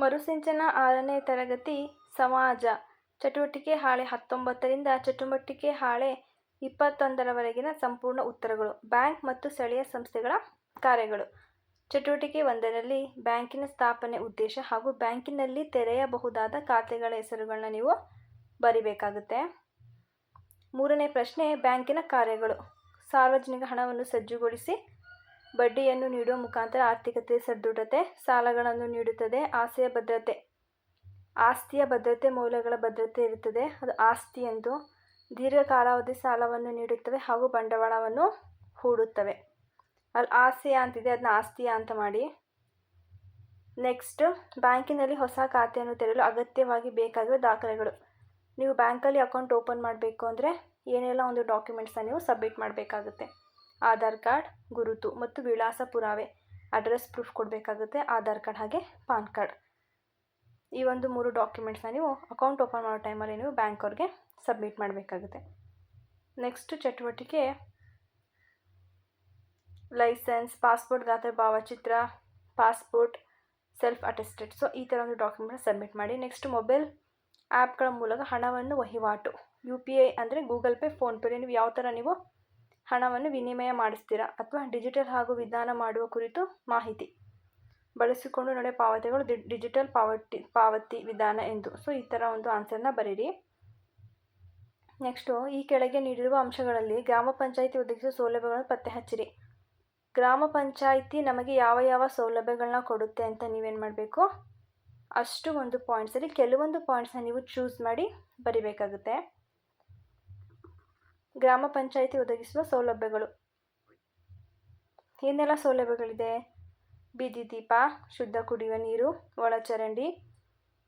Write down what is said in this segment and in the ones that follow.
ಮರುಸಿಂಚನ ಆರನೇ ತರಗತಿ ಸಮಾಜ. ಚಟುವಟಿಕೆ ಹಾಳೆ ಹತ್ತೊಂಬತ್ತರಿಂದ ಚಟುವಟಿಕೆ ಹಾಳೆ ಇಪ್ಪತ್ತೊಂದರವರೆಗಿನ ಸಂಪೂರ್ಣ ಉತ್ತರಗಳು. ಬ್ಯಾಂಕ್ ಮತ್ತು ಸ್ಥಳೀಯ ಸಂಸ್ಥೆಗಳ ಕಾರ್ಯಗಳು. ಚಟುವಟಿಕೆ ಒಂದರಲ್ಲಿ ಬ್ಯಾಂಕಿನ ಸ್ಥಾಪನೆ ಉದ್ದೇಶ ಹಾಗೂ ಬ್ಯಾಂಕಿನಲ್ಲಿ ತೆರೆಯಬಹುದಾದ ಖಾತೆಗಳ ಹೆಸರುಗಳನ್ನ ನೀವು ಬರಿಬೇಕಾಗುತ್ತೆ. ಮೂರನೇ ಪ್ರಶ್ನೆ, ಬ್ಯಾಂಕಿನ ಕಾರ್ಯಗಳು. ಸಾರ್ವಜನಿಕ ಹಣವನ್ನು ಸಜ್ಜುಗೊಳಿಸಿ ಬಡ್ಡಿಯನ್ನು ನೀಡುವ ಮುಖಾಂತರ ಆರ್ಥಿಕತೆ ಸದೃಢತೆ, ಸಾಲಗಳನ್ನು ನೀಡುತ್ತದೆ ಆಸೆಯ ಭದ್ರತೆ. ಆಸ್ತಿಯ ಭದ್ರತೆ ಮೌಲ್ಯಗಳ ಭದ್ರತೆ ಇರುತ್ತದೆ. ಅದು ಆಸ್ತಿ ಎಂದು ದೀರ್ಘಕಾಲಾವಧಿ ಸಾಲವನ್ನು ನೀಡುತ್ತವೆ ಹಾಗೂ ಬಂಡವಾಳವನ್ನು ಹೂಡುತ್ತವೆ. ಅಲ್ಲಿ ಆಸೆಯ ಅಂತಿದೆ ಅದನ್ನ ಆಸ್ತಿಯ ಅಂತ ಮಾಡಿ. ನೆಕ್ಸ್ಟ್, ಬ್ಯಾಂಕಿನಲ್ಲಿ ಹೊಸ ಖಾತೆಯನ್ನು ತೆರೆಯಲು ಅಗತ್ಯವಾಗಿ ಬೇಕಾಗಿರುವ ದಾಖಲೆಗಳು. ನೀವು ಬ್ಯಾಂಕಲ್ಲಿ ಅಕೌಂಟ್ ಓಪನ್ ಮಾಡಬೇಕು ಅಂದರೆ ಏನೆಲ್ಲ ಒಂದು ಡಾಕ್ಯುಮೆಂಟ್ಸನ್ನ ನೀವು ಸಬ್ಮಿಟ್ ಮಾಡಬೇಕಾಗುತ್ತೆ. ಆಧಾರ್ ಕಾರ್ಡ್, ಗುರುತು ಮತ್ತು ವಿಳಾಸ ಪುರಾವೆ. ಅಡ್ರೆಸ್ ಪ್ರೂಫ್ ಕೊಡಬೇಕಾಗುತ್ತೆ ಆಧಾರ್ ಕಾರ್ಡ್ ಹಾಗೆ ಪಾನ್ ಕಾರ್ಡ್. ಈ ಒಂದು ಮೂರು ಡಾಕ್ಯುಮೆಂಟ್ಸ್ನ ನೀವು ಅಕೌಂಟ್ ಓಪನ್ ಮಾಡೋ ಟೈಮಲ್ಲಿ ನೀವು ಬ್ಯಾಂಕ್ ಅವ್ರಿಗೆ ಸಬ್ಮಿಟ್ ಮಾಡಬೇಕಾಗುತ್ತೆ. ನೆಕ್ಸ್ಟ್ ಚಟುವಟಿಕೆ ಲೈಸೆನ್ಸ್ ಪಾಸ್ಪೋರ್ಟ್ ಗಾತ್ರ ಭಾವಚಿತ್ರ ಪಾಸ್ಪೋರ್ಟ್ ಸೆಲ್ಫ್ ಅಟೆಸ್ಟೆಡ್ ಸೊ ಈ ಥರ ಒಂದು ಡಾಕ್ಯುಮೆಂಟ್ ಸಬ್ಮಿಟ್ ಮಾಡಿ. ನೆಕ್ಸ್ಟ್ ಮೊಬೈಲ್ ಆ್ಯಪ್ಗಳ ಮೂಲಕ ಹಣವನ್ನು ವಹಿವಾಟು. ಯು ಪಿ ಐ ಅಂದರೆ ಗೂಗಲ್ ಪೇ ಫೋನ್ಪೇ ನೀವು ಯಾವ ಥರ ನೀವು ಹಣವನ್ನು ವಿನಿಮಯ ಮಾಡಿಸ್ತೀರಾ ಅಥವಾ ಡಿಜಿಟಲ್ ಹಾಗೂ ವಿಧಾನ ಮಾಡುವ ಕುರಿತು ಮಾಹಿತಿ? ಬಳಸಿಕೊಂಡು ನಡೆಯುವ ಪಾವತಿಗಳು ಡಿಜಿಟಲ್ ಪಾವತಿ ಪಾವತಿ ವಿಧಾನ ಎಂದು. ಸೊ, ಈ ಥರ ಒಂದು ಆನ್ಸರ್ನ ಬರೀರಿ. ನೆಕ್ಸ್ಟು, ಈ ಕೆಳಗೆ ನೀಡಿರುವ ಅಂಶಗಳಲ್ಲಿ ಗ್ರಾಮ ಪಂಚಾಯಿತಿ ಒದಗಿಸುವ ಸೌಲಭ್ಯಗಳನ್ನು ಪತ್ತೆ ಹಚ್ಚಿರಿ. ಗ್ರಾಮ ಪಂಚಾಯಿತಿ ನಮಗೆ ಯಾವ ಯಾವ ಸೌಲಭ್ಯಗಳನ್ನ ಕೊಡುತ್ತೆ ಅಂತ ನೀವೇನು ಮಾಡಬೇಕು? ಅಷ್ಟು ಒಂದು ಪಾಯಿಂಟ್ಸಲ್ಲಿ, ಕೆಲವೊಂದು ಪಾಯಿಂಟ್ಸನ್ನ ನೀವು ಚೂಸ್ ಮಾಡಿ ಬರಿಬೇಕಾಗುತ್ತೆ. ಗ್ರಾಮ ಪಂಚಾಯಿತಿ ಒದಗಿಸುವ ಸೌಲಭ್ಯಗಳು. ಏನೆಲ್ಲ ಸೌಲಭ್ಯಗಳಿದೆ? ಬೀದಿ ದೀಪ, ಶುದ್ಧ ಕುಡಿಯುವ ನೀರು, ಒಳಚರಂಡಿ,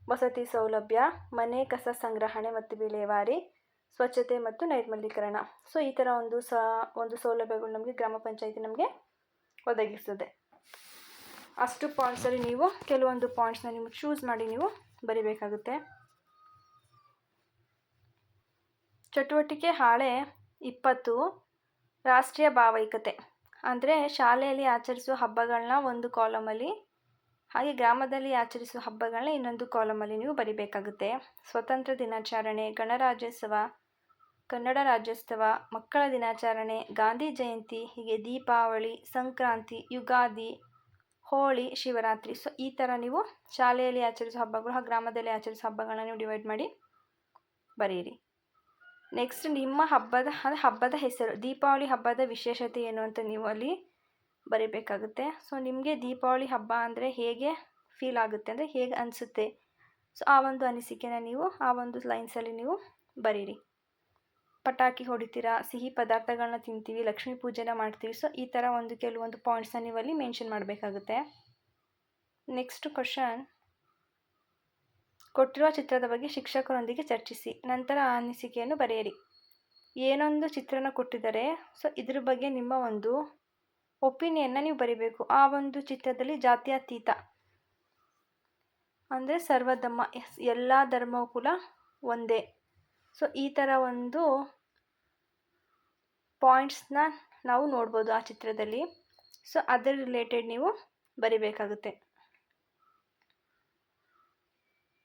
ವಸತಿ ಸೌಲಭ್ಯ, ಮನೆ, ಕಸ ಸಂಗ್ರಹಣೆ ಮತ್ತು ವಿಲೇವಾರಿ, ಸ್ವಚ್ಛತೆ ಮತ್ತು ನೈರ್ಮಲೀಕರಣ. ಸೊ, ಈ ಥರ ಒಂದು ಸ, ಒಂದು ಸೌಲಭ್ಯಗಳು ನಮಗೆ ಗ್ರಾಮ ಪಂಚಾಯಿತಿ ನಮಗೆ ಒದಗಿಸ್ತದೆ. ಅಷ್ಟು ಪಾಯಿಂಟ್ಸಲ್ಲಿ ನೀವು ಕೆಲವೊಂದು ಪಾಯಿಂಟ್ಸ್ನ ನೀವು ಚೂಸ್ ಮಾಡಿ ನೀವು ಬರಿಬೇಕಾಗುತ್ತೆ. ಚಟುವಟಿಕೆ ಹಾಳೆ ಇಪ್ಪತ್ತು ರಾಷ್ಟ್ರೀಯ ಭಾವೈಕತೆ ಅಂದರೆ ಶಾಲೆಯಲ್ಲಿ ಆಚರಿಸುವ ಹಬ್ಬಗಳನ್ನ ಒಂದು ಕಾಲಮಲ್ಲಿ ಹಾಗೆ ಗ್ರಾಮದಲ್ಲಿ ಆಚರಿಸುವ ಹಬ್ಬಗಳನ್ನ ಇನ್ನೊಂದು ಕಾಲಮಲ್ಲಿ ನೀವು ಬರಿಬೇಕಾಗುತ್ತೆ. ಸ್ವತಂತ್ರ ದಿನಾಚರಣೆ, ಗಣರಾಜ್ಯೋತ್ಸವ, ಕನ್ನಡ ರಾಜ್ಯೋತ್ಸವ, ಮಕ್ಕಳ ದಿನಾಚರಣೆ, ಗಾಂಧಿ ಜಯಂತಿ, ಹೀಗೆ ದೀಪಾವಳಿ, ಸಂಕ್ರಾಂತಿ, ಯುಗಾದಿ, ಹೋಳಿ, ಶಿವರಾತ್ರಿ. ಸೊ ಈ ಥರ ನೀವು ಶಾಲೆಯಲ್ಲಿ ಆಚರಿಸುವ ಹಬ್ಬಗಳು ಹಾಗೂ ಗ್ರಾಮದಲ್ಲಿ ಆಚರಿಸುವ ಹಬ್ಬಗಳನ್ನ ನೀವು ಡಿವೈಡ್ ಮಾಡಿ ಬರೀರಿ. ನೆಕ್ಸ್ಟ್ ನಿಮ್ಮ ಹಬ್ಬದ, ಅಂದರೆ ಹಬ್ಬದ ಹೆಸರು, ದೀಪಾವಳಿ ಹಬ್ಬದ ವಿಶೇಷತೆ ಏನು ಅಂತ ನೀವು ಅಲ್ಲಿ ಬರೀಬೇಕಾಗುತ್ತೆ. ಸೊ ನಿಮಗೆ ದೀಪಾವಳಿ ಹಬ್ಬ ಅಂದರೆ ಹೇಗೆ ಫೀಲ್ ಆಗುತ್ತೆ, ಅಂದರೆ ಹೇಗೆ ಅನಿಸುತ್ತೆ? ಸೊ ಆ ಒಂದು ಅನಿಸಿಕೆನ ನೀವು, ಆ ಒಂದು ಲೈನ್ಸಲ್ಲಿ ನೀವು ಬರೀರಿ. ಪಟಾಕಿ ಹೊಡಿತೀರಾ, ಸಿಹಿ ಪದಾರ್ಥಗಳನ್ನ ತಿಂತೀವಿ, ಲಕ್ಷ್ಮೀ ಪೂಜೆನ ಮಾಡ್ತೀವಿ ಸೊ ಈ ಥರ ಒಂದು, ಕೆಲವೊಂದು ಪಾಯಿಂಟ್ಸ್ನ ನೀವು ಅಲ್ಲಿ ಮೆನ್ಷನ್ ಮಾಡಬೇಕಾಗುತ್ತೆ. ನೆಕ್ಸ್ಟ್ ಕ್ವಶನ್ ಕೊಟ್ಟಿರುವ ಚಿತ್ರದ ಬಗ್ಗೆ ಶಿಕ್ಷಕರೊಂದಿಗೆ ಚರ್ಚಿಸಿ, ನಂತರ ಆ ಅನಿಸಿಕೆಯನ್ನು ಬರೆಯಿರಿ. ಏನೊಂದು ಚಿತ್ರನ ಕೊಟ್ಟಿದ್ದಾರೆ, ಸೊ ಇದ್ರ ಬಗ್ಗೆ ನಿಮ್ಮ ಒಂದು ಒಪಿನಿಯನ್ನ ನೀವು ಬರಿಬೇಕು. ಆ ಒಂದು ಚಿತ್ರದಲ್ಲಿ ಜಾತ್ಯತೀತ ಅಂದರೆ ಸರ್ವಧರ್ಮ ಎಲ್ಲ ಧರ್ಮವೂ ಕೂಡ ಒಂದೇ. ಸೊ ಈ ಥರ ಒಂದು ಪಾಯಿಂಟ್ಸ್ನ ನಾವು ನೋಡ್ಬೋದು ಆ ಚಿತ್ರದಲ್ಲಿ. ಸೊ ಅದರ ರಿಲೇಟೆಡ್ ನೀವು ಬರಿಬೇಕಾಗುತ್ತೆ.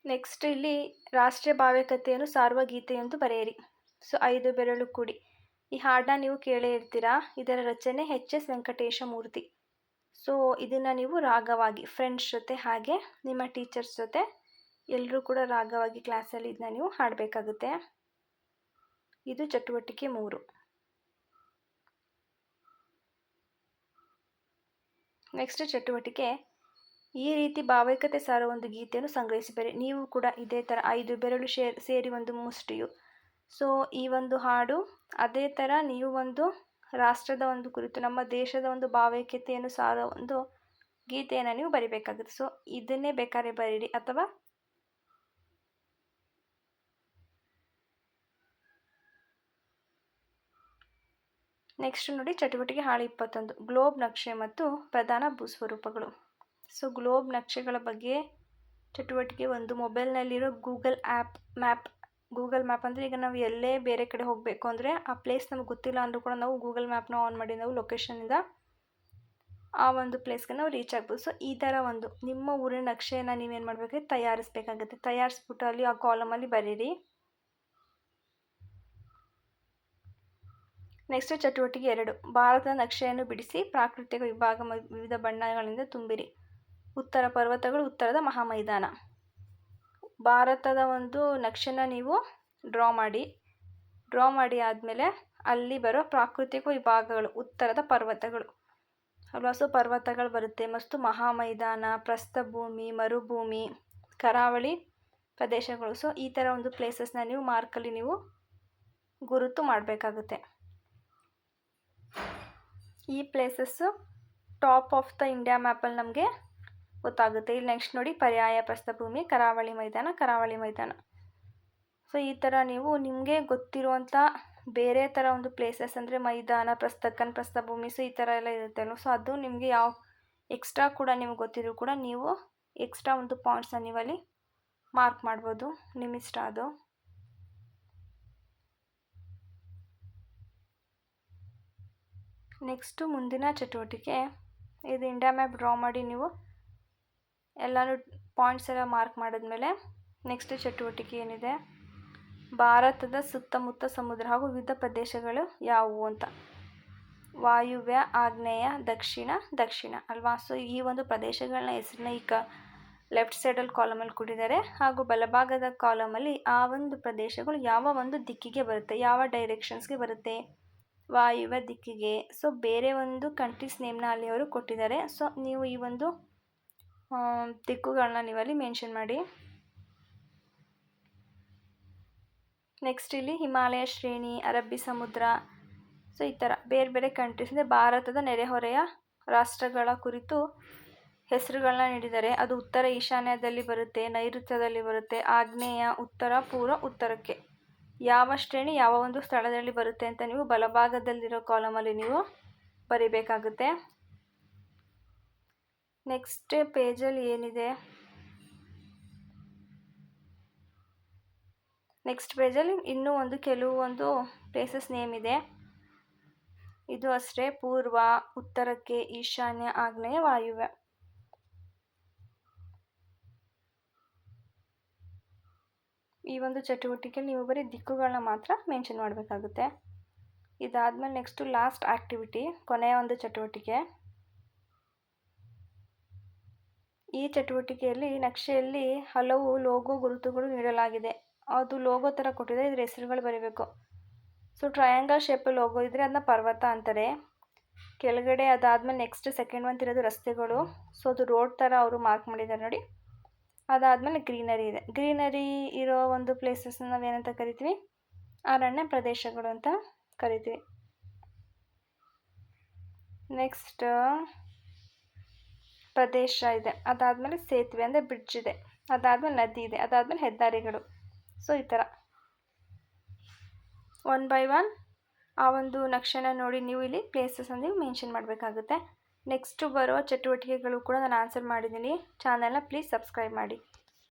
ನೆಕ್ಸ್ಟ್ ಇಲ್ಲಿ ರಾಷ್ಟ್ರೀಯ ಭಾವ್ಯಕತೆಯನ್ನು ಸಾರುವ ಎಂದು ಬರೆಯಿರಿ. ಸೊ, ಐದು ಬೆರಳು ಕೂಡಿ. ಈ ಹಾಡನ್ನ ನೀವು ಕೇಳೇ ಇರ್ತೀರಾ? ಇದರ ರಚನೆ H. S. Venkatesha Murthy. So, ಇದನ್ನು ನೀವು ರಾಗವಾಗಿ ಫ್ರೆಂಡ್ಸ್ ಜೊತೆ ಹಾಗೆ, ನಿಮ್ಮ ಟೀಚರ್ಸ್ ಜೊತೆ ಎಲ್ಲರೂ ಕೂಡ ರಾಗವಾಗಿ ಕ್ಲಾಸಲ್ಲಿ ಇದನ್ನ ನೀವು ಹಾಡಬೇಕಾಗುತ್ತೆ. ಇದು ಚಟುವಟಿಕೆ ಮೂರು. ನೆಕ್ಸ್ಟ್ ಚಟುವಟಿಕೆ ಈ ರೀತಿ ಭಾವೈಕ್ಯತೆ ಸಾರುವ ಒಂದು ಗೀತೆಯನ್ನು ಸಂಗ್ರಹಿಸಿದ್ದಾರೆ ನೀವು ಕೂಡ ಇದೇ ಥರ ಐದು ಬೆರಳು ಶೇರ್ ಸೇರಿ ಒಂದು ಮುಷ್ಟಿಯು. ಸೊ, ಈ ಒಂದು ಹಾಡು ಅದೇ ಥರ ನೀವು ಒಂದು ರಾಷ್ಟ್ರದ ಒಂದು ಕುರಿತು, ನಮ್ಮ ದೇಶದ ಒಂದು ಭಾವೈಕ್ಯತೆಯನ್ನು ಸಾರೋ ಒಂದು ಗೀತೆಯನ್ನು ನೀವು ಬರಿಬೇಕಾಗುತ್ತೆ. ಸೊ, ಇದನ್ನೇ ಬೇಕಾದ್ರೆ ಬರೀರಿ ಅಥವಾ ನೆಕ್ಸ್ಟ್ ನೋಡಿ ಚಟುವಟಿಕೆ ಹಾಳು ಇಪ್ಪತ್ತೊಂದು. ಗ್ಲೋಬ್ ನಕ್ಷೆ ಮತ್ತು ಪ್ರಧಾನ ಭೂಸ್ವರೂಪಗಳು. ಸೊ ಗ್ಲೋಬ್ ನಕ್ಷೆಗಳ ಬಗ್ಗೆ ಚಟುವಟಿಕೆ ಒಂದು. ಮೊಬೈಲ್ನಲ್ಲಿರೋ Google app map, Google map ಅಂದರೆ ಈಗ ನಾವು ಎಲ್ಲೇ ಬೇರೆ ಕಡೆ ಹೋಗಬೇಕು ಅಂದರೆ ಆ ಪ್ಲೇಸ್ ನಮಗೆ ಗೊತ್ತಿಲ್ಲ ಅಂದರೂ ಕೂಡ ನಾವು ಗೂಗಲ್ ಮ್ಯಾಪ್ನ ಆನ್ ಮಾಡಿ ನಾವು ಲೊಕೇಶನಿಂದ ಆ ಒಂದು ಪ್ಲೇಸ್ಗೆ ನಾವು ರೀಚ್ ಆಗ್ಬೋದು. ಸೊ ಈ ಥರ ಒಂದು ನಿಮ್ಮ ಊರಿನ ನಕ್ಷೆಯನ್ನು ನೀವೇನು ಮಾಡಬೇಕು ತಯಾರಿಸಬೇಕಾಗುತ್ತೆ. ತಯಾರಿಸ್ಬಿಟ್ಟು ಅಲ್ಲಿ ಆ ಕಾಲಮಲ್ಲಿ ಬರೀರಿ. ನೆಕ್ಸ್ಟ್ ಚಟುವಟಿಕೆ ಎರಡು. ಭಾರತದ ನಕ್ಷೆಯನ್ನು ಬಿಡಿಸಿ ಪ್ರಾಕೃತಿಕ ವಿಭಾಗ ವಿವಿಧ ಬಣ್ಣಗಳಿಂದ ತುಂಬಿರಿ. ಉತ್ತರ ಪರ್ವತಗಳು ಉತ್ತರದ ಮಹಾಮೈದಾನ. ಭಾರತದ ಒಂದು ನಕ್ಷೆನ ನೀವು ಡ್ರಾ ಮಾಡಿ. ಡ್ರಾ ಮಾಡಿ ಆದಮೇಲೆ ಅಲ್ಲಿ ಬರೋ ಪ್ರಾಕೃತಿಕ ವಿಭಾಗಗಳು, ಉತ್ತರದ ಪರ್ವತಗಳು. ಹಲವಾರು ಪರ್ವತಗಳು ಬರುತ್ತೆ. ಮತ್ತು ಮಹಾಮೈದಾನ, ಪ್ರಸ್ಥಭೂಮಿ, ಮರುಭೂಮಿ, ಕರಾವಳಿ ಪ್ರದೇಶಗಳು. ಸೊ, ಈ ಥರ ಒಂದು ಪ್ಲೇಸಸ್ನ ನೀವು ಮಾರ್ಕಲ್ಲಿ ನೀವು ಗುರುತು ಮಾಡಬೇಕಾಗುತ್ತೆ. ಈ places top of the India ಮ್ಯಾಪಲ್ಲಿ ನಮಗೆ ಗೊತ್ತಾಗುತ್ತೆ. ಇಲ್ಲಿ ನೆಕ್ಸ್ಟ್ ನೋಡಿ, ಪರ್ಯಾಯ ಪ್ರಸ್ಥಭೂಮಿ, ಕರಾವಳಿ ಮೈದಾನ ಕರಾವಳಿ ಮೈದಾನ. ಸೊ ಈ ಥರ ನೀವು ನಿಮಗೆ ಗೊತ್ತಿರುವಂಥ ಬೇರೆ ಥರ ಒಂದು ಪ್ಲೇಸಸ್ ಅಂದರೆ ಮೈದಾನ ಪ್ರಸ್ಥಕ್ಕನ್ ಪ್ರಸ್ಥಭೂಮಿ ಸೊ ಈ ಥರ ಎಲ್ಲ ಇರುತ್ತೆ ಅಲ್ವ? ಸೊ ಅದು ನಿಮಗೆ ಯಾವ ಎಕ್ಸ್ಟ್ರಾ ಕೂಡ ನಿಮ್ಗೆ ಗೊತ್ತಿದ್ರು ಕೂಡ ನೀವು ಎಕ್ಸ್ಟ್ರಾ ಒಂದು ಪಾಯಿಂಟ್ಸನ್ನ ನೀವಲ್ಲಿ ಮಾರ್ಕ್ ಮಾಡ್ಬೋದು. ನಿಮ್ಮ ಇಷ್ಟ ಅದು. ನೆಕ್ಸ್ಟು ಮುಂದಿನ ಚಟುವಟಿಕೆ. ಇದು ಇಂಡಿಯಾ ಮ್ಯಾಪ್ ಡ್ರಾ ಮಾಡಿ ನೀವು ಎಲ್ಲನೂ ಪಾಯಿಂಟ್ಸ್ ಎಲ್ಲ ಮಾರ್ಕ್ ಮಾಡಿದ್ಮೇಲೆ ನೆಕ್ಸ್ಟ್ ಚಟುವಟಿಕೆ ಏನಿದೆ? ಭಾರತದ ಸುತ್ತಮುತ್ತ ಸಮುದ್ರ ಹಾಗೂ ವಿವಿಧ ಪ್ರದೇಶಗಳು ಯಾವುವು ಅಂತ. ವಾಯುವ್ಯ, ಆಗ್ನೇಯ, ದಕ್ಷಿಣ ದಕ್ಷಿಣ ಅಲ್ವಾ? ಸೊ ಈ ಒಂದು ಪ್ರದೇಶಗಳನ್ನ ಹೆಸರನ್ನ ಈಗ ಲೆಫ್ಟ್ ಸೈಡಲ್ಲಿ ಕಾಲಮಲ್ಲಿ ಕೊಟ್ಟಿದ್ದಾರೆ. ಹಾಗೂ ಬಲಭಾಗದ ಕಾಲಮಲ್ಲಿ ಆ ಒಂದು ಪ್ರದೇಶಗಳು ಯಾವ ಒಂದು ದಿಕ್ಕಿಗೆ ಬರುತ್ತೆ? ಯಾವ ಡೈರೆಕ್ಷನ್ಸ್ಗೆ ಬರುತ್ತೆ? ವಾಯುವ್ಯ ದಿಕ್ಕಿಗೆ. ಸೊ ಬೇರೆ ಒಂದು ಕಂಟ್ರೀಸ್ ನೇಮ್ನ ಅಲ್ಲಿ ಅವರು ಕೊಟ್ಟಿದ್ದಾರೆ. ಸೊ ನೀವು ಈ ಒಂದು ದಿಕ್ಕುಗಳನ್ನ ನೀವಲ್ಲಿ ಮೆನ್ಷನ್ ಮಾಡಿ. ನೆಕ್ಸ್ಟ್ ಇಲ್ಲಿ ಹಿಮಾಲಯ ಶ್ರೇಣಿ, ಅರಬ್ಬಿ ಸಮುದ್ರ ಸೊ ಈ ಥರ ಬೇರೆ ಬೇರೆ ಕಂಟ್ರೀಸ್ ಅಂದರೆ ಭಾರತದ ನೆರೆಹೊರೆಯ ರಾಷ್ಟ್ರಗಳ ಕುರಿತು ಹೆಸರುಗಳನ್ನ ನೀಡಿದ್ದಾರೆ. ಅದು ಉತ್ತರ ಈಶಾನ್ಯದಲ್ಲಿ ಬರುತ್ತೆ, ನೈಋತ್ಯದಲ್ಲಿ ಬರುತ್ತೆ, ಆಗ್ನೇಯ, ಉತ್ತರ, ಪೂರ್ವ, ಉತ್ತರಕ್ಕೆ. ಯಾವ ಶ್ರೇಣಿ ಯಾವ ಒಂದು ಸ್ಥಳದಲ್ಲಿ ಬರುತ್ತೆ ಅಂತ ನೀವು ಬಲಭಾಗದಲ್ಲಿರೋ ಕಾಲಮಲ್ಲಿ ನೀವು ಬರಿಬೇಕಾಗುತ್ತೆ. ನೆಕ್ಸ್ಟ್ ಪೇಜಲ್ಲಿ ಏನಿದೆ? ನೆಕ್ಸ್ಟ್ ಪೇಜಲ್ಲಿ ಇನ್ನೂ ಒಂದು ಕೆಲವು ಒಂದು ಪ್ಲೇಸಸ್ ನೇಮ್ ಇದೆ. ಇದು ಅಷ್ಟೇ, ಪೂರ್ವ, ಉತ್ತರಕ್ಕೆ, ಈಶಾನ್ಯ, ಆಗ್ನೇಯ, ವಾಯುವ್ಯ. ಈ ಒಂದು ಚಟುವಟಿಕೆ ನೀವು ಬರೀ ದಿಕ್ಕುಗಳನ್ನ ಮಾತ್ರ ಮೆನ್ಷನ್ ಮಾಡಬೇಕಾಗುತ್ತೆ. ಇದಾದಮೇಲೆ ನೆಕ್ಸ್ಟು ಲಾಸ್ಟ್ ಆ್ಯಕ್ಟಿವಿಟಿ ಕೊನೆಯ ಒಂದು ಚಟುವಟಿಕೆ. ಈ ಚಟುವಟಿಕೆಯಲ್ಲಿ ನಕ್ಷೆಯಲ್ಲಿ ಹಲವು ಲೋಗೋ ಗುರುತುಗಳು ನೀಡಲಾಗಿದೆ. ಅದು ಲೋಗೋ ಥರ ಕೊಟ್ಟಿದೆ, ಇದ್ರ ಹೆಸರುಗಳು ಬರೀಬೇಕು. ಸೊ ಟ್ರಯಾಂಗಲ್ ಶೇಪ್ ಲೋಗೋ ಇದ್ದರೆ ಅದನ್ನ ಪರ್ವತ ಅಂತಾರೆ. ಕೆಳಗಡೆ ಅದಾದಮೇಲೆ ನೆಕ್ಸ್ಟ್ ಸೆಕೆಂಡ್ ಮಂತ್ ಇರೋದು ರಸ್ತೆಗಳು. ಸೊ ಅದು ರೋಡ್ ಥರ ಅವರು ಮಾರ್ಕ್ ಮಾಡಿದ್ದಾರೆ ನೋಡಿ. ಅದಾದಮೇಲೆ ಗ್ರೀನರಿ ಇದೆ. ಗ್ರೀನರಿ ಇರೋ ಒಂದು ಪ್ಲೇಸಸ್ನ ನಾವೇನಂತ ಕರಿತೀವಿ? ಅರಣ್ಯ ಪ್ರದೇಶಗಳು ಅಂತ ಕರಿತೀವಿ. ನೆಕ್ಸ್ಟ್ ಪ್ರದೇಶ ಇದೆ. ಅದಾದಮೇಲೆ ಸೇತುವೆ ಅಂದರೆ ಬ್ರಿಡ್ಜ್ ಇದೆ. ಅದಾದಮೇಲೆ ನದಿ ಇದೆ. ಅದಾದಮೇಲೆ ಹೆದ್ದಾರಿಗಳು. ಸೊ ಈ ಥರ. ಒನ್ ಬೈ ಒನ್ ಆ ಒಂದು ನಕ್ಷೆನ ನೋಡಿ ನೀವು ಇಲ್ಲಿ ಪ್ಲೇಸಸ್ ನೀವು ಮೆನ್ಷನ್ ಮಾಡಬೇಕಾಗುತ್ತೆ. ನೆಕ್ಸ್ಟು ಬರೋ ಚಟುವಟಿಕೆಗಳು ಕೂಡ ನಾನು ಆನ್ಸರ್ ಮಾಡಿದ್ದೀನಿ. ಚಾನಲ್ನ ಪ್ಲೀಸ್ ಸಬ್ಸ್ಕ್ರೈಬ್ ಮಾಡಿ.